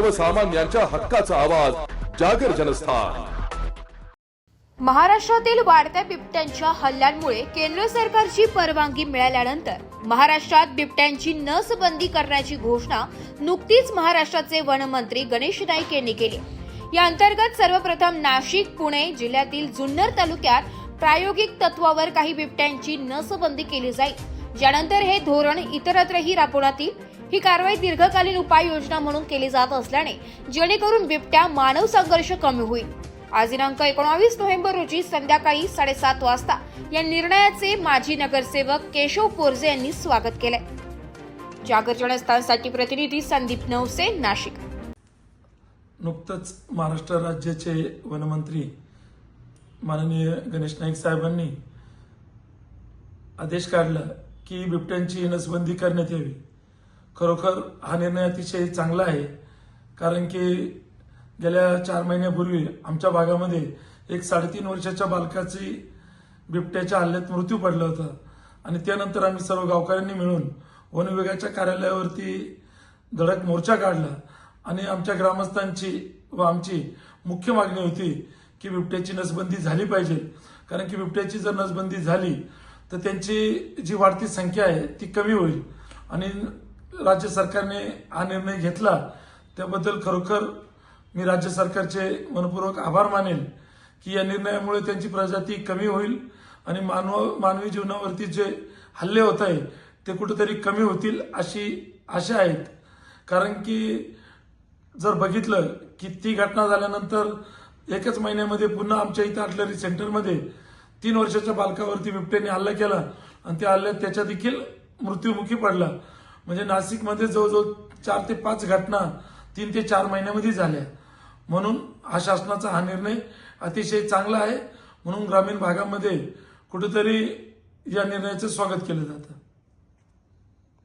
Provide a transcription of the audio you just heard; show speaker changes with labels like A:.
A: सर्वसामान्यांच्या हक्काचा आवाज जागर जनस्थान.
B: महाराष्ट्रातील वाढत्या बिबट्यांच्या हल्ल्यांमुळे केंद्र सरकारची परवानगी मिळाल्यानंतर महाराष्ट्रात बिबट्यांची नसबंदी करण्याची घोषणा नुकतीच महाराष्ट्राचे वनमंत्री गणेश नाईक यांनी केली. या अंतर्गत सर्वप्रथम नाशिक पुणे जिल्ह्यातील जुन्नर तालुक्यात प्रायोगिक तत्वावर काही बिबट्यांची नसबंदी केली जाईल. ज्यानंतर हे धोरण इतरत्रही राबवण्यात येईल. ही कारवाई दीर्घकालीन उपाययोजना म्हणून केली जात असल्याने जेणेकरून बिबट्या मानव संघर्ष कमी होईल. आज दिनांक एकोणावीस नोव्हेंबर रोजी संध्याकाळी साडेसात वाजता या निर्णयाचे माजी नगरसेवक केशव पोरजे यांनी स्वागत केले जागर जनस्थानसाठी प्रतिनिधी संदीप नवसे नाशिक.
C: नुकतंच महाराष्ट्र राज्याचे वनमंत्री माननीय गणेश नाईक साहेबांनी आदेश काढला की बिबट्यांची नसबंदी करण्यात यावी. खरोखर हा निर्णय अतिशय चांगला आहे. कारण की गेल्या चार महिन्यापूर्वी आमच्या भागामध्ये एक साडेतीन वर्षाच्या बालकाची बिबट्याच्या हल्ल्यात मृत्यू पडला होता. आणि त्यानंतर आम्ही सर्व गावकऱ्यांनी मिळून वन विभागाच्या कार्यालयावरती धडक मोर्चा काढला. आणि आमच्या ग्रामस्थांची व आमची मुख्य मागणी होती की बिबट्याची नसबंदी झाली पाहिजे. कारण की बिबट्याची जर नसबंदी झाली तर त्यांची जी वाढती संख्या आहे ती कमी होईल. आणि राज्य सरकारने हा निर्णय घेतला त्याबद्दल खरोखर मी राज्य सरकारचे मनपूर्वक आभार मानेल की या निर्णयामुळे त्यांची प्रजाती कमी होईल आणि मानव मानवी जीवनावरती जे हल्ले होत आहे ते कुठेतरी कमी होतील अशी आशा आहेत. कारण की जर बघितलं की ती घटना झाल्यानंतर एकच महिन्यामध्ये पुन्हा आमच्या इथं आर्टलरी सेंटरमध्ये तीन वर्षाच्या बालकावरती बिबट्याने हल्ला केला आणि त्या हल्ल्यात त्याच्या देखील मृत्यूमुखी पडला. म्हणजे नाशिकमध्ये जवळजवळ चार ते पाच घटना तीन ते चार महिन्यामध्ये झाल्या. म्हणून हा शासनाचा हा निर्णय अतिशय चांगला आहे. म्हणून ग्रामीण भागामध्ये कुठेतरी या निर्णयाचं स्वागत केलं जातं.